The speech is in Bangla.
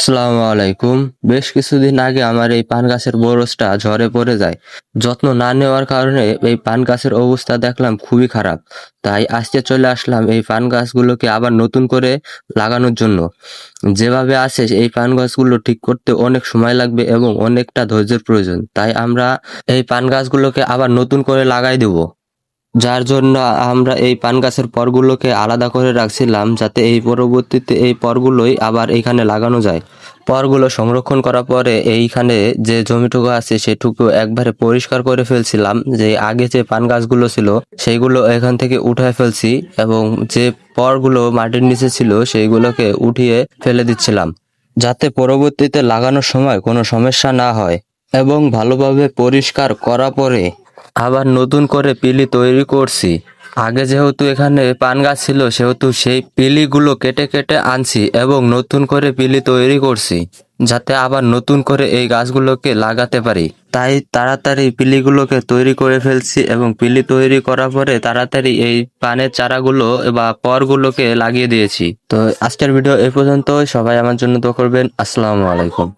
আসসালামু আলাইকুম। বেশ কিছুদিন আগে আমার এই পান গাছের বরজটা ঝরে পড়ে যায়। যত্ন না নেওয়ার কারণে এই পান গাছের অবস্থা দেখলাম খুবই খারাপ। তাই আজকে চলে আসলাম এই পান গাছগুলোকে আবার নতুন করে লাগানোর জন্য। যেভাবে আছে এই পান গাছগুলো ঠিক করতে অনেক সময় লাগবে এবং অনেকটা ধৈর্যের প্রয়োজন। তাই আমরা এই পান গাছগুলোকে আবার নতুন করে লাগাই দেবো। যার জন্য আমরা এই পান গাছের পরগুলোকে আলাদা করে রাখছিলাম যাতে এই পরবর্তীতে এই পরগুলোই আবার এইখানে লাগানো যায়। পরগুলো সংরক্ষণ করার পরে এইখানে যে জমিটুকু আছে সেটুকু একবারে পরিষ্কার করে ফেলছিলাম যে আগে যে পান গাছগুলো ছিল সেইগুলো এখান থেকে উঠায় ফেলছি এবং যে পরগুলো মাটির নিচে ছিল সেইগুলোকে উঠিয়ে ফেলে দিচ্ছিলাম যাতে পরবর্তীতে লাগানোর সময় কোনো সমস্যা না হয় এবং ভালোভাবে পরিষ্কার করা পরে আবার নতুন করে পিলি তৈরি করছি। আগে যেহেতু এখানে পান গাছ ছিল, সেহেতু সেই পিলিগুলো কেটে কেটে আনছি এবং নতুন করে পিলি তৈরি করছি, যাতে আবার নতুন করে এই গাছগুলোকে লাগাতে পারি। তাই তাড়াতাড়ি পিলিগুলোকে তৈরি করে ফেলছি এবং পিলি তৈরি করার পরে তাড়াতাড়ি এই পানের চারাগুলো বা পরগুলোকে লাগিয়ে দিয়েছি। তো আজকের ভিডিও এ পর্যন্ত সবাই আমার জন্য তো করবেন। আসসালামু আলাইকুম।